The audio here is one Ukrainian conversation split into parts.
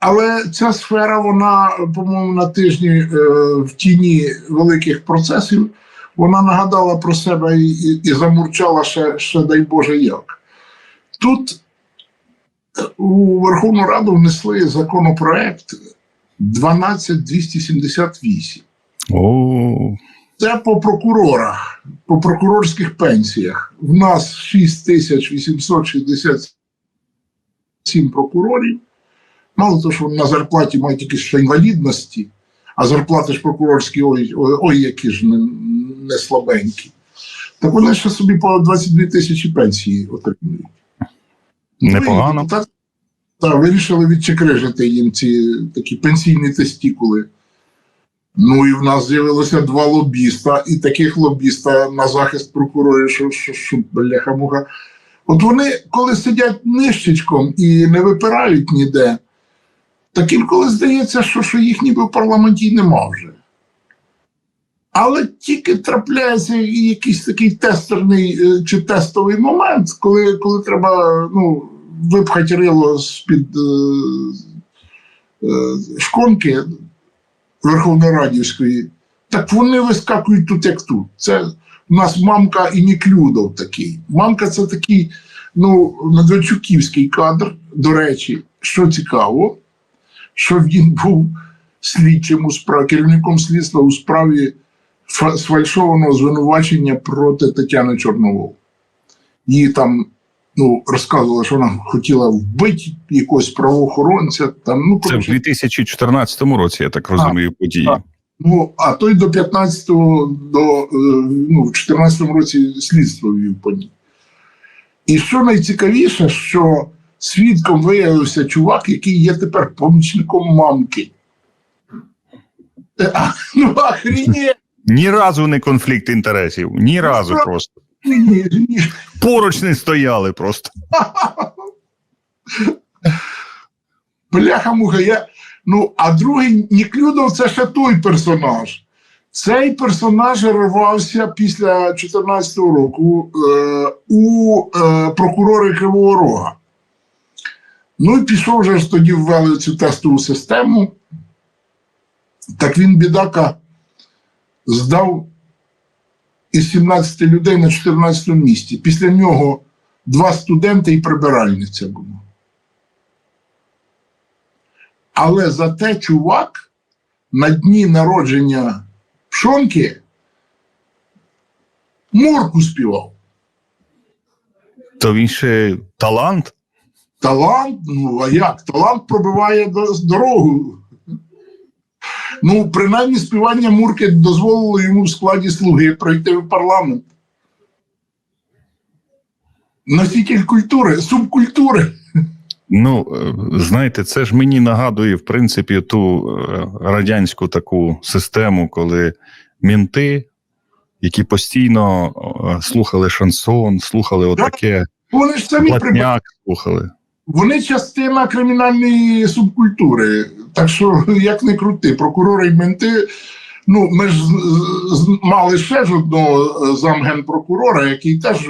Але ця сфера, вона, по-моєму, на тижні е, в тіні великих процесів, вона нагадала про себе і, і, і замурчала ще, ще дай Боже як. Тут е, у Верховну Раду внесли законопроект 12278. О, Це по прокурорах, по прокурорських пенсіях. В нас 6867 прокурорів. Мало того, що на зарплаті мають тільки ще інвалідності, а зарплати ж прокурорські ой, ой, ой які ж не, не слабенькі. Так вони ще собі по 22 тисячі пенсії отримують. Непогано. Ну, депутати, та, вирішили відчекрижити їм ці такі пенсійні тестікули. Ну і в нас з'явилося два лобіста, і таких лобіста на захист прокурорів, що, що, що бляха-муха. От вони, коли сидять нищечком і не випирають ніде, так інколи здається, що, що їх ніби в парламенті нема вже. Але тільки трапляється якийсь такий тестерний е, чи тестовий момент, коли, коли треба ну, випхати рило з-під е, е, шконки Верховнорадівської, так вони вискакують тут, як тут. Це у нас мамка і Ніклюдов такий. Мамка це такий ну, Медведчуківський кадр. До речі, що цікаво, що він був слідчим у справі, керівником слідства у справі сфальшованого звинувачення проти Тетяни Чорновол. Її там ну, розказували, що вона хотіла вбити якогось правоохоронця. Там, ну, це в 2014 році, я так розумію, події. так. Ну, а той до 15-го, до, е, ну, в 14-му році слідство вів по ній. І що найцікавіше, що свідком виявився чувак, який є тепер помічником мамки. Е, а, Ну, охренеть! Ні разу не конфлікт інтересів, ні разу Справді. просто. Ні, ні. Поруч не стояли просто. Бляха-муха, я. Ну, а другий Ніклюдов це ще той персонаж. Цей персонаж рвався після 2014 року е, у е, прокурори Кривого Рога. Ну і пішов вже ж тоді ввели цю тестову систему. Так він, бідака, здав із 17 людей на 14 місці. Після нього два студенти і прибиральниця було. Але зате чувак на дні народження Пшонки морку співав. То він ще талант. Талант, ну а як? Талант пробиває до- дорогу. Ну, принаймні, співання Мурки дозволило йому в складі слуги пройти в парламент. Носитель культури, субкультури. Ну, е, знаєте, це ж мені нагадує, в принципі, ту е, радянську таку систему, коли мінти, які постійно е, слухали шансон, слухали отаке, Вони ж самі слухали. Вони частина кримінальної субкультури. Так що, як не крути, прокурори і менти. Ну, ми ж мали ще ж одного е, замгенпрокурора, який теж е,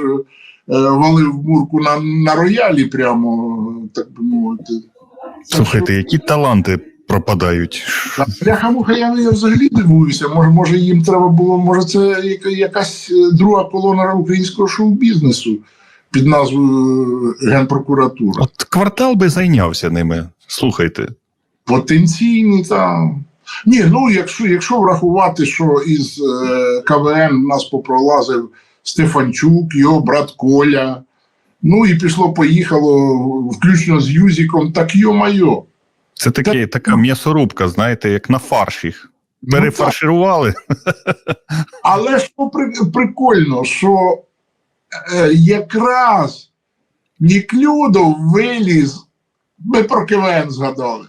валив мурку на, на роялі, прямо, так би мовити. Слухайте, які таланти пропадають. Бляха-муха, я, я взагалі дивуюся. Може, може, їм треба було, може, це яка- якась е, друга колона українського шоу-бізнесу під назвою Генпрокуратура. От квартал би зайнявся ними. Слухайте. Потенційні там. Ні, ну якщо, якщо врахувати, що із е, КВН в нас попролазив Стефанчук, його брат Коля. Ну і пішло-поїхало, включно з Юзіком, так йо-майо. Це таке, така м'ясорубка, знаєте, як на фарш їх. Ну, Але що при, прикольно, що якраз Ніклюдов виліз, ми про КВН згадали.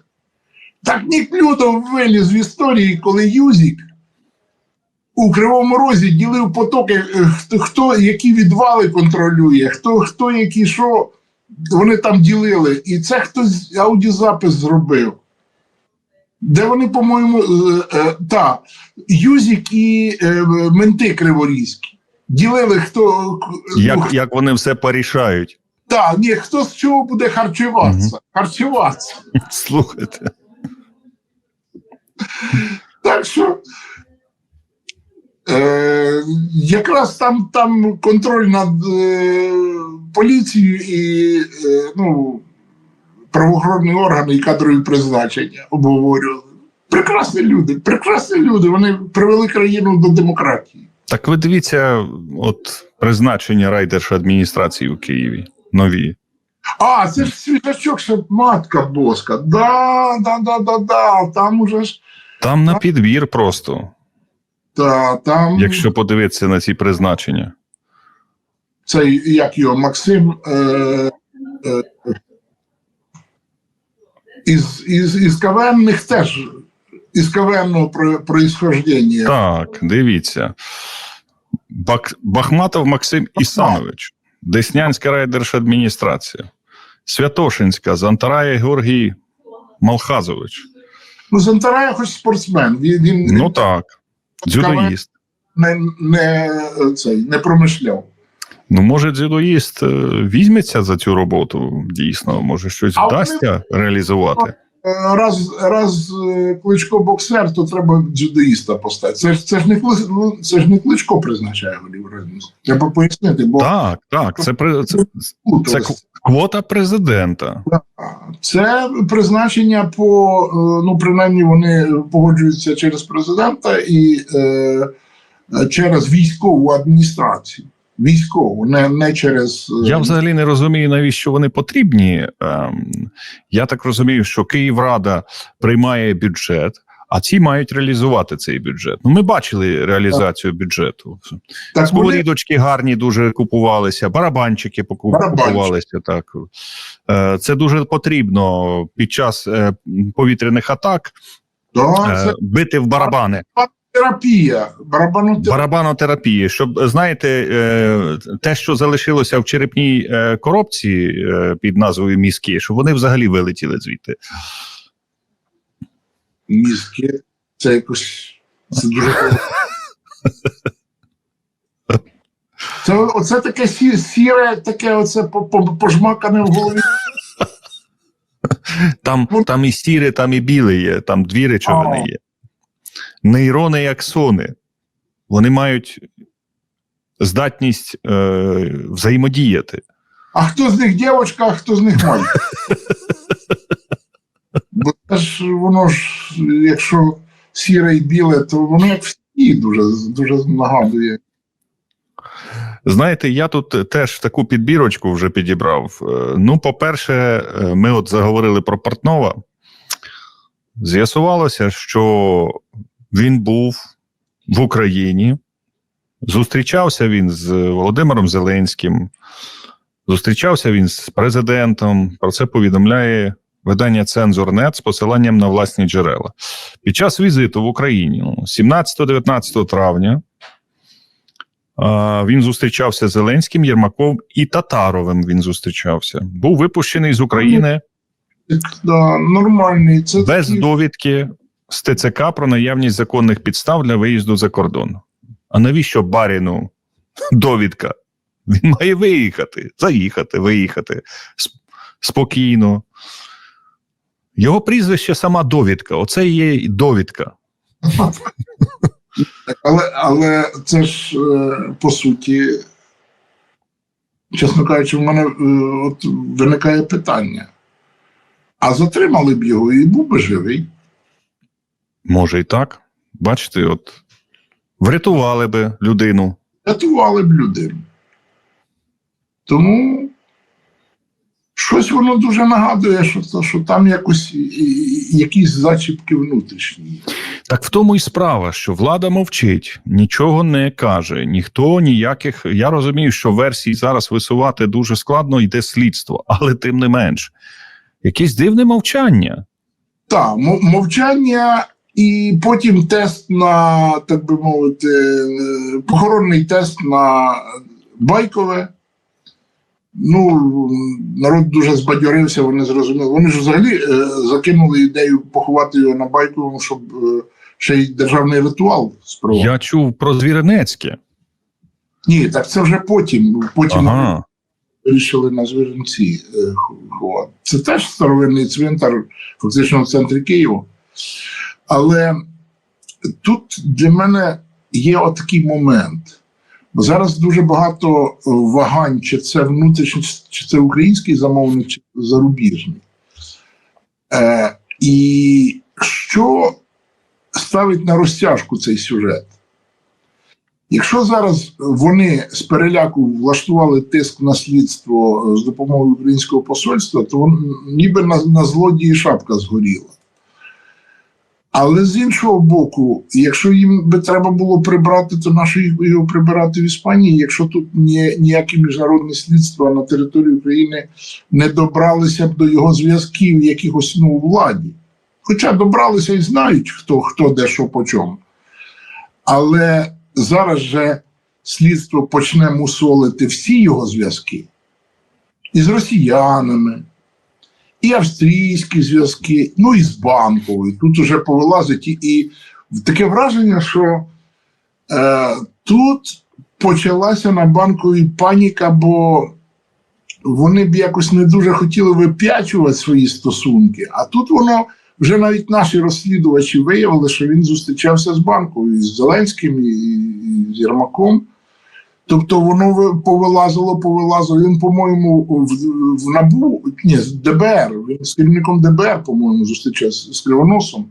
Так Ніклюдов виліз в історії, коли Юзік у Кривому Розі ділив потоки, е, хто, хто які відвали контролює, хто, хто які що, вони там ділили. І це хтось аудіозапис зробив. Де вони, по-моєму, е, е, та, Юзік і е, менти криворізькі. Ділили хто. ну, Як, як вони все порішають. Так, ні, хто з чого буде харчуватися? Харчуватися. Слухайте. Так що е, якраз там, там контроль над е, поліцією і е, ну, правоохоронні органи і кадрові призначення обговорювали. Прекрасні люди, прекрасні люди. Вони привели країну до демократії. Так ви дивіться, от призначення райдержадміністрації у Києві нові. А, це ж свіжачок, що матка боска. Да, да, да, да, да. Там уже ж Там на підбір просто, та, там якщо подивитися на ці призначення. цей як його Максим е, е, із, із, із кавенних теж із кавенного про- происхождення. Так, дивіться. Бак... Бахматов Максим Ісанович, Деснянська райдержадміністрація, Святошинська, Зантарає Георгій Малхазович. Ну, Зантарая хоч спортсмен. Він, він Ну так, дзюдоїст. не, не, цей, не промишляв. Ну, може, дзюдоїст е, візьметься за цю роботу, дійсно, може щось А вони- вдасться реалізувати. Е, Раз, раз е, кличко боксер, то треба дзюдоїста поставити. Це ж це ж не ну, це ж не кличко призначає голів. Треба пояснити, бо Так, так, це, при- це, це квота президента. Це призначення по е, ну принаймні вони погоджуються через президента і е, через військову адміністрацію. Військову, не, не через е, Я взагалі не розумію, навіщо вони потрібні. Ем, Я так розумію, що Київрада приймає бюджет, а ці мають реалізувати цей бюджет. Ну, ми бачили реалізацію бюджету. так вони, гарні дуже купувалися, барабанчики купувалися. Так. Е, Це дуже потрібно під час е, повітряних атак да, це бити в барабани. Терапія, барабанотерапія. Барабанотерапії, щоб знаєте, е, те, що залишилося в черепній е, коробці е, під назвою мізки, щоб вони взагалі вилетіли звідти. мізки. Це якось це дуже. Це оце таке сі- сіре, таке оце по- по- пожмакане в голові. Там, там і сіре, там і біле є, там дві речовини є. Нейрони і аксони. Вони мають здатність е, взаємодіяти. А хто з них дівчинка, а хто з них мальчик? Бо це ж воно ж, якщо сіре і біле, то воно як всі дуже, дуже нагадує. Знаєте, я тут теж таку підбірочку вже підібрав. Е, Ну, по-перше, е, ми от заговорили про Портнова. З'ясувалося, що він був в Україні, зустрічався він з Володимиром Зеленським, зустрічався він з президентом. Про це повідомляє видання Цензорнет з посиланням на власні джерела. Під час візиту в Україні ну, 17-19 травня. Він зустрічався з Зеленським, Єрмаком і Татаровим. Він зустрічався. Був випущений з України да, нормальний. Це без довідки з ТЦК про наявність законних підстав для виїзду за кордон. А навіщо баріну довідка? Він має виїхати, заїхати, виїхати спокійно. Його прізвище сама довідка. Оце є довідка. Але, але це ж е, по суті, чесно кажучи, в мене е, от виникає питання. А затримали б його і був би живий. Може і так. Бачите, от врятували би людину. Рятували б людину. Тому щось воно дуже нагадує, що, що там якось якісь зачіпки внутрішні. Так в тому і справа, що влада мовчить, нічого не каже, ніхто ніяких. Я розумію, що версій зараз висувати дуже складно, йде слідство, але тим не менш, якесь дивне мовчання. Так, мовчання, і потім тест на, так би мовити, е, похоронний тест на Байкове. Ну, народ дуже збадьорився, вони зрозуміли. Вони ж взагалі е, закинули ідею поховати його на Байковому, щоб е, ще й державний ритуал спробувати. Я чув про Звіринецьке. Ні, так це вже потім. Потім Ага. вирішили на Звіринці е, ховати. Це теж старовинний цвинтар, фактично в центрі Києва. Але тут для мене є отакий момент. Бо зараз дуже багато е, вагань, чи це внутрішній, чи це український замовник, чи зарубіжний. Е, і що ставить на розтяжку цей сюжет? Якщо зараз вони з переляку влаштували тиск на слідство з допомогою українського посольства, то вон, ніби на, на злодії шапка згоріла. Але з іншого боку, якщо їм би треба було прибрати, то їх його прибирати в Іспанії, якщо тут ні, ніякі міжнародні слідства на території України не добралися б до його зв'язків якихось ну, у владі. Хоча добралися і знають, хто, хто де що по чому. Але зараз же слідство почне мусолити всі його зв'язки і з росіянами, і австрійські зв'язки, ну і з банковою. Тут уже повилазить і, і таке враження, що е, тут почалася на банковій паніка, бо вони б якось не дуже хотіли вип'ячувати свої стосунки, а тут воно. Вже навіть наші розслідувачі виявили, що він зустрічався з банкою з Зеленським, і з Єрмаком. Тобто воно повилазило, повилазило. Він, по-моєму, в, в НАБУ, ні, ДБР. Він з керівником ДБР, по-моєму, зустрічався з Кривоносом.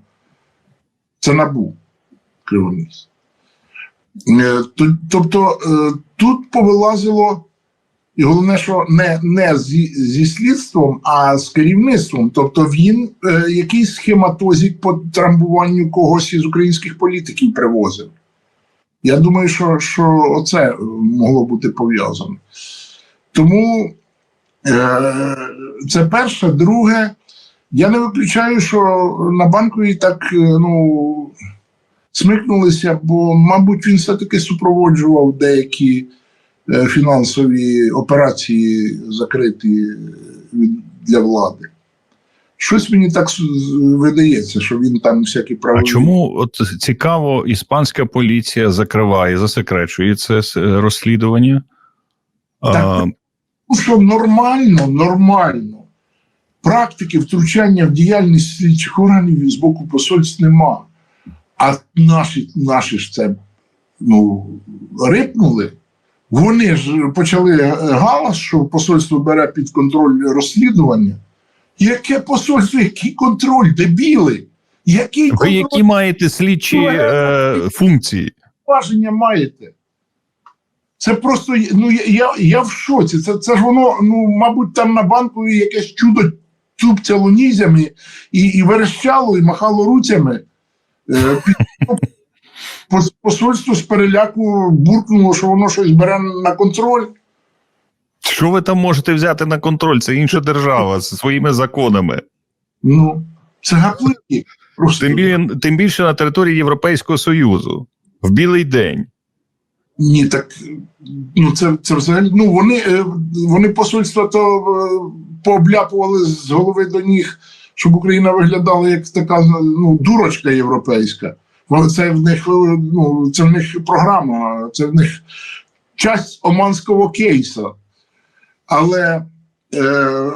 Це НАБУ Кривоніс. Е, Тобто е, тут повилазило, і головне, що не, не зі, зі слідством, а з керівництвом. Тобто він е, якийсь схематозик по трамбуванню когось із українських політиків привозив. Я думаю, що, що оце е, могло бути пов'язано. Тому е, це перше. Друге, я не виключаю, що на банковій так е, ну, смикнулися, бо, мабуть, він все-таки супроводжував деякі е, фінансові операції закриті для влади. Щось мені так видається, що він там всякі А чому от цікаво, іспанська поліція закриває, засекречує це розслідування? Так. Ну, що нормально, нормально. Практики втручання в діяльність слідчих органів з боку посольств нема. А наші, наші ж це ну, рипнули. Вони ж почали галас, що посольство бере під контроль розслідування. Яке посольство, який контроль, дебіли? Який ви які маєте слідчі е, функції? повноваження маєте? Це просто ну я, я, я в шоці. Це, це ж воно, ну, мабуть, там на банку якесь чудо тупцяло нізями і, і верещало, і махало руцями. Е, посольство з переляку буркнуло, що воно щось бере на контроль. Що ви там можете взяти на контроль? Це інша держава з своїми законами. Ну, це гаплики. Просто. Тим, бі- тим більше на території Європейського Союзу в білий день. Ні, так ну це, це взагалі. Ну вони, е, вони посольства то е, пообляпували з голови до ніг, щоб Україна виглядала як така ну, дурочка європейська. Це в них е, ну, це в них програма, це в них часть оманського кейса. Але е,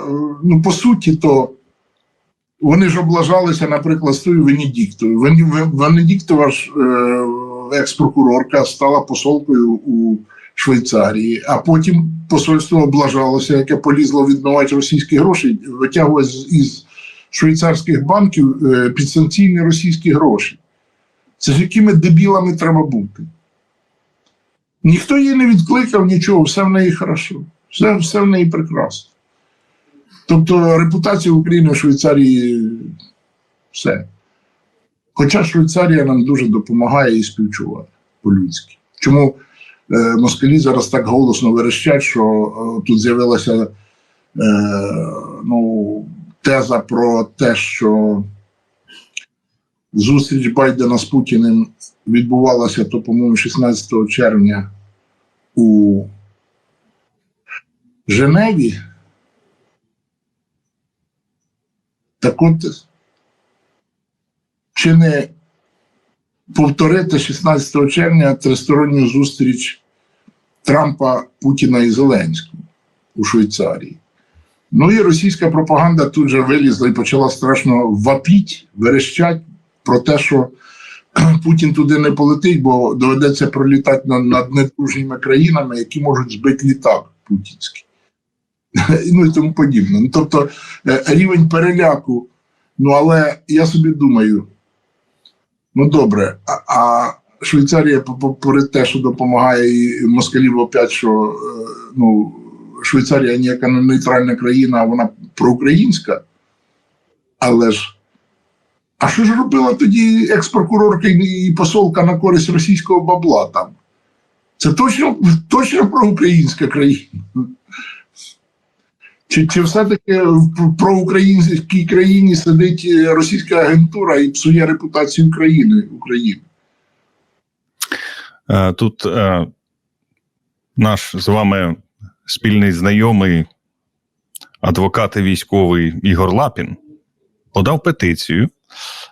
ну, по суті, то вони ж облажалися, наприклад, з тою Венедіктою. Вен- Вен- Венедіктова ж е, екс-прокурорка стала посолкою у Швейцарії, а потім посольство облажалося, яке полізло відмивати російські гроші, витягувати із швейцарських банків е, підсанкційні російські гроші. Це ж якими дебілами треба бути? Ніхто її не відкликав нічого, все в неї хорошо, все, все в неї прекрасно. Тобто репутація України в Швейцарії все. Хоча Швейцарія нам дуже допомагає і співчуває по-людськи. Чому е, москалі зараз так голосно верещать, що е, тут з'явилася е, ну, теза про те, що зустріч Байдена з Путіним відбувалася, то, по-моєму, 16 червня у Женеві. Так от, чи не повторити 16 червня тристоронню зустріч Трампа, Путіна і Зеленського? у Швейцарії. Ну і російська пропаганда тут же вилізла і почала страшно вапіть, верещать про те, що Путін туди не полетить, бо доведеться пролітати над, недружніми країнами, які можуть збити літак путінський. ну і тому подібне. Ну, тобто е, рівень переляку. Ну, але я собі думаю: ну добре, а, а Швейцарія, попри те, що допомагає і москалів опять, що е, ну, Швейцарія ніяка не нейтральна країна, а вона проукраїнська. Але ж. А що ж робила тоді екс-прокурорка і посолка на користь російського бабла там? Це точно, точно проукраїнська країна. Чи, чи все-таки в проукраїнській країні сидить російська агентура і псує репутацію країни України? Е, Тут е, наш з вами спільний знайомий, адвокат і військовий Ігор Лапін, подав петицію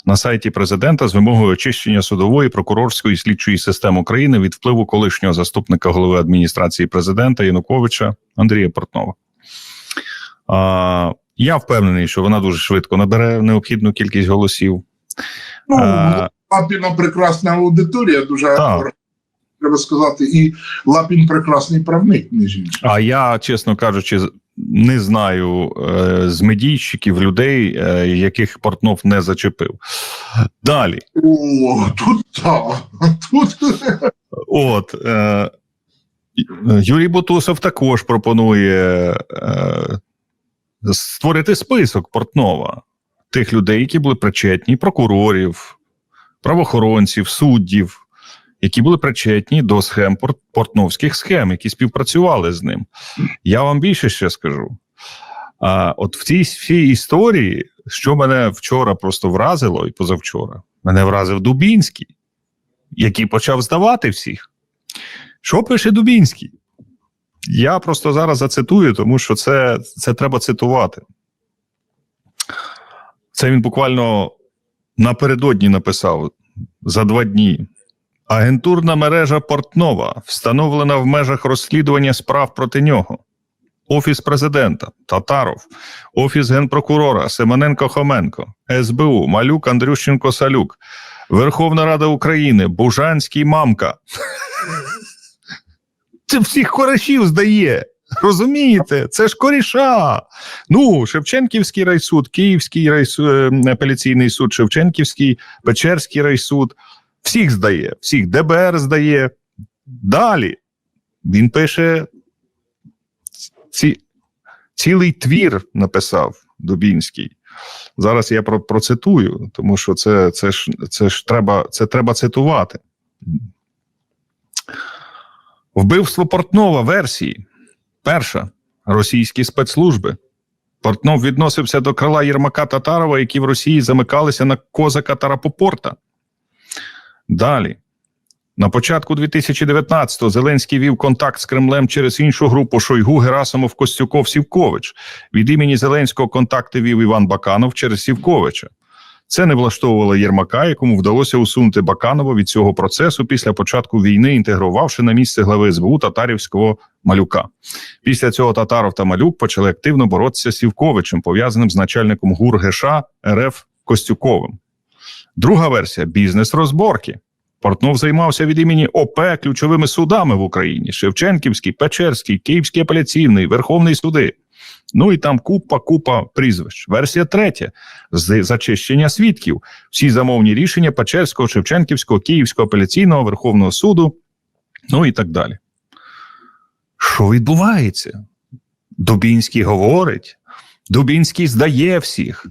на сайті президента з вимогою очищення судової, прокурорської і слідчої системи України від впливу колишнього заступника голови адміністрації президента Януковича Андрія Портнова. А, я впевнений, що вона дуже швидко набере необхідну кількість голосів. Ну, А, Лапіна прекрасна аудиторія, дуже Так. треба сказати, і Лапін прекрасний правник, між іншим. А я, чесно кажучи, не знаю е, з медійщиків людей, е, яких Портнов не зачепив. Далі, О, тут так. Тут от е, Юрій Бутусов також пропонує е, створити список Портнова тих людей, які були причетні, прокурорів, правоохоронців, суддів, які були причетні до схем портновських схем, які співпрацювали з ним. Я вам більше ще скажу. А от в цій всій історії, що мене вчора просто вразило, і позавчора, мене вразив Дубінський, який почав здавати всіх. Що пише Дубінський? Я просто зараз зацитую, тому що це, це треба цитувати. Це він буквально напередодні написав за два дні. Агентурна мережа Портнова встановлена в межах розслідування справ проти нього. Офіс президента Татаров, Офіс генпрокурора Семененко Хоменко, СБУ, Малюк Андрющенко Салюк, Верховна Рада України, Бужанський мамка. Це всіх коришів здає. Розумієте, це ж коріша. Ну, Шевченківський райсуд, Київський райсуд, е, апеляційний суд, Шевченківський, Печерський райсуд. Всіх здає, всіх ДБР здає. Далі він пише ці, цілий твір написав Дубінський. Зараз я про, процитую, тому що це, це, ж, це ж треба, це треба цитувати. Вбивство Портнова версії. Перша російські спецслужби. Портнов відносився до крила Єрмака Татарова, які в Росії замикалися на козака Тарапопорта. Далі. На початку 2019-го Зеленський вів контакт з Кремлем через іншу групу Шойгу, Герасимов, Костюков, Сівкович. Від імені Зеленського контакти вів Іван Баканов через Сівковича. Це не влаштовувало Єрмака, якому вдалося усунути Баканова від цього процесу після початку війни, інтегрувавши на місце глави СБУ татарівського малюка. Після цього Татаров та Малюк почали активно боротися з Сівковичем, пов'язаним з начальником ГУР ГШ РФ Костюковим. Друга версія бізнес розборки. Портнов займався від імені ОП ключовими судами в Україні: Шевченківський, Печерський, Київський апеляційний, Верховний суди. Ну і там купа, купа прізвищ. Версія третя з зачищення свідків. Всі замовні рішення Печерського, Шевченківського, Київського апеляційного Верховного суду, ну і так далі. Що відбувається? Дубінський говорить, Дубінський здає всіх.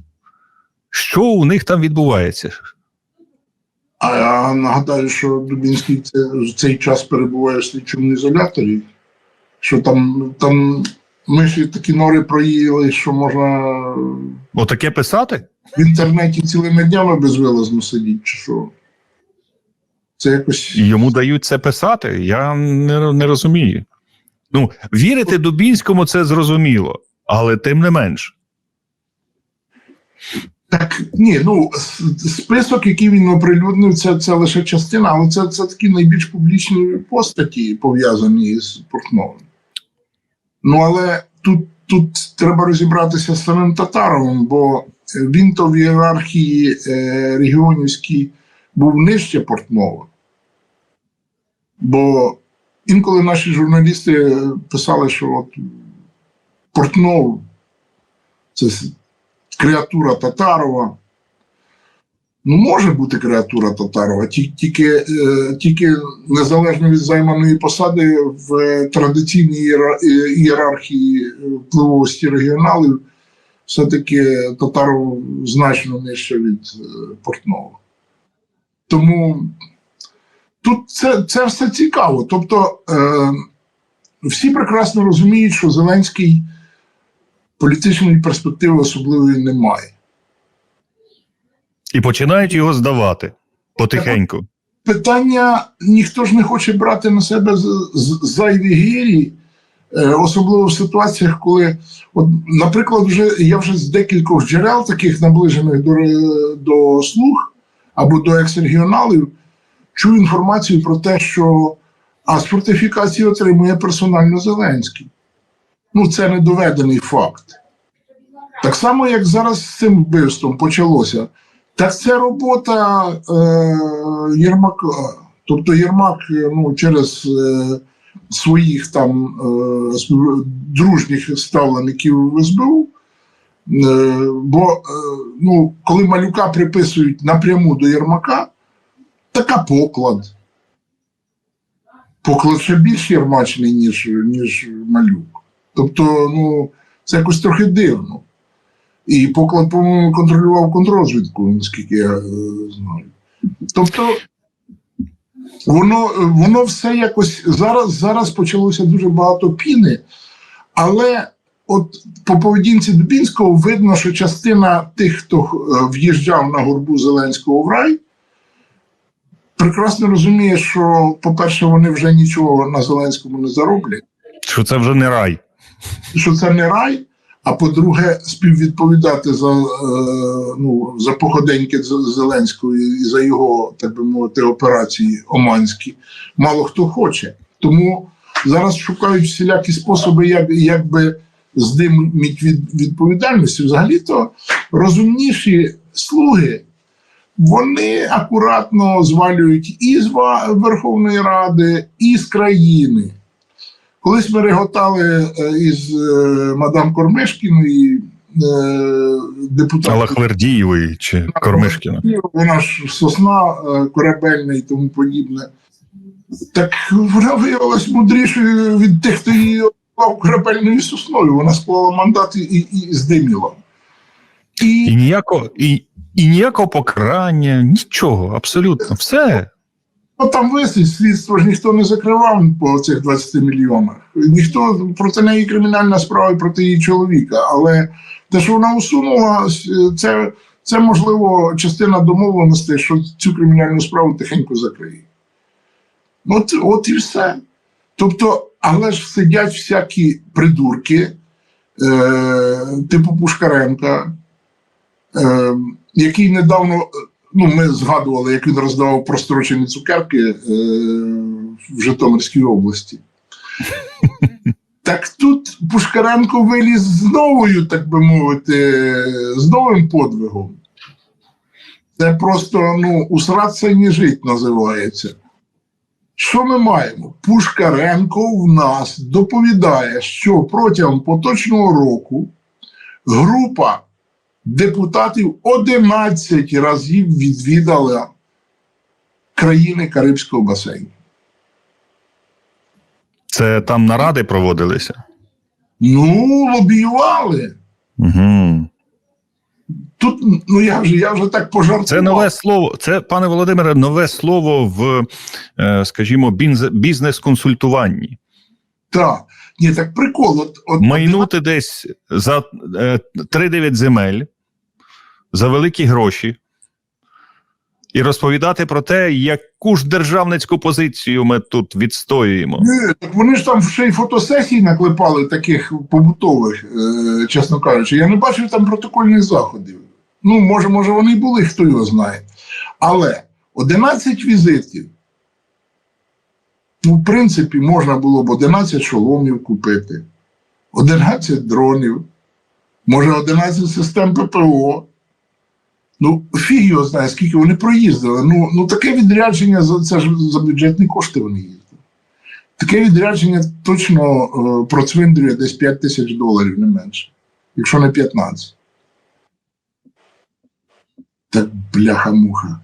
Що у них там відбувається? А я нагадаю, що Дубінський це, в цей час перебуває в слідчому ізоляторі. Що там, там ми ж такі нори проїли, що можна Отаке писати? в інтернеті цілими днями безвилазно сидіти, чи що. Це якось. Йому дають це писати? Я не, не розумію. Ну, вірити Дубінському це зрозуміло, але тим не менш. Так, ні, ну список, який він оприлюднив, це, це лише частина, але це, це такі найбільш публічні постаті, пов'язані з Портновим. Ну, але тут, тут треба розібратися з самим Татаровим, бо він то в ієрархії е, регіонівській був нижче Портнова. Бо інколи наші журналісти писали, що от Портнов це креатура Татарова. Ну, може бути креатура Татарова, тільки, е, тільки незалежно від займаної посади в традиційній е, ієрархії впливовості регіоналів, все-таки Татаров значно нижче від е, Портнова. Тому тут це, це все цікаво. Тобто е, всі прекрасно розуміють, що Зеленський політичної перспективи особливої немає. І починають його здавати потихеньку. Питання ніхто ж не хоче брати на себе зайві гирі, е, особливо в ситуаціях, коли, от, наприклад, вже я вже з декількох джерел, таких наближених до, до слуг або до екс-регіоналів, чую інформацію про те, що а з отримує персонально Зеленський. Ну, це не доведений факт. Так само, як зараз з цим вбивством почалося. Так це робота е, Єрмака. Тобто Єрмак е, ну, через е, своїх там е, дружніх ставлеників в СБУ. Е, бо е, ну, коли малюка приписують напряму до Єрмака, така поклад. Поклад ще більш єрмачний, ніж, ніж малюк. Тобто, ну, це якось трохи дивно. І поклад, по-моєму, контролював контррозвідку, наскільки я е, знаю. Тобто, воно, воно все якось зараз, зараз почалося дуже багато піни, але от по поведінці Дубінського видно, що частина тих, хто е, в'їжджав на горбу Зеленського в рай, прекрасно розуміє, що, по-перше, вони вже нічого на Зеленському не зароблять Що це вже не рай. що це не рай. А по-друге, співвідповідати за, е, ну, за походеньки Зеленського і за його, так би мовити, операції оманські, мало хто хоче. Тому зараз шукають всілякі способи, як, би здимуть від відповідальності. Взагалі-то розумніші слуги. Вони акуратно звалюють і з Верховної Ради, і з країни. Колись ми реготали е, із е, мадам Кормишкіною, е, депутат. Алахвердієвої чи Кормишкіна. Вона ж сосна корабельна і тому подібне. Так вона виявилась мудрішою від тих, хто її обклав корабельною сосною. Вона склала мандат і, і, і здиміла. І І ніякого, і, і ніякого покарання, нічого, абсолютно. Все. Ну, там висить слідство ж ніхто не закривав по цих 20 мільйонах. Ніхто проти неї кримінальна справа проти її чоловіка. Але те, що вона усунула, це, це можливо частина домовленостей, що цю кримінальну справу тихенько закриє. От, от і все. Тобто, але ж сидять всякі придурки, е, типу Пушкаренка, е, який недавно, ну, ми згадували, як він роздавав прострочені цукерки е, в Житомирській області. Так тут Пушкаренко виліз з новою, так би мовити, з новим подвигом. Це просто ну, усратися не жить називається. Що ми маємо? Пушкаренко в нас доповідає, що протягом поточного року група депутатів 11 разів відвідала країни Карибського басейну. Це там наради проводилися. Ну, лобіювали. Угу. Тут, ну я вже, я вже так пожартував. Це нове слово. Це, пане Володимире, нове слово в, е, скажімо, бізнес-консультуванні. Так. Ні, так прикол. От, от, Майнути десь за е, 3-9 земель за великі гроші і розповідати про те, яку ж державницьку позицію ми тут відстоюємо. Ні, так вони ж там ще й фотосесій наклепали таких побутових, е, чесно кажучи. Я не бачив там протокольних заходів. Ну, може, може, вони були, хто його знає. Але 11 візитів. Ну, в принципі, можна було б 11 шоломів купити. 11 дронів, може 11 систем ППО. Ну, фіг його знає, скільки вони проїздили. Ну, ну таке відрядження це ж за бюджетні кошти вони їздили. Таке відрядження точно е, процвиндрює десь 5 тисяч доларів, не менше, якщо не 15. Так бляха-муха.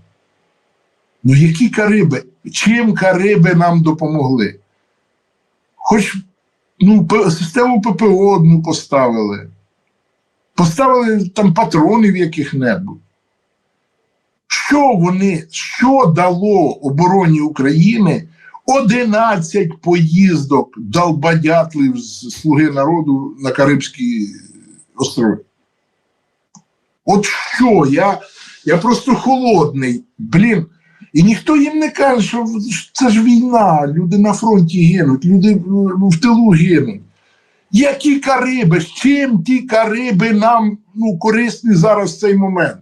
Ну, які Кариби? Чим Кариби нам допомогли? Хоч ну, систему ППО одну поставили, поставили там патронів яких-небудь. Що вони, що дало обороні України 11 поїздок долбадятлів з Слуги народу на Карибські острови? От що? Я, я просто холодний. Блін. І ніхто їм не каже, що це ж війна, люди на фронті гинуть, люди в тилу гинуть. Які Кариби? З чим ті Кариби нам ну, корисні зараз в цей момент?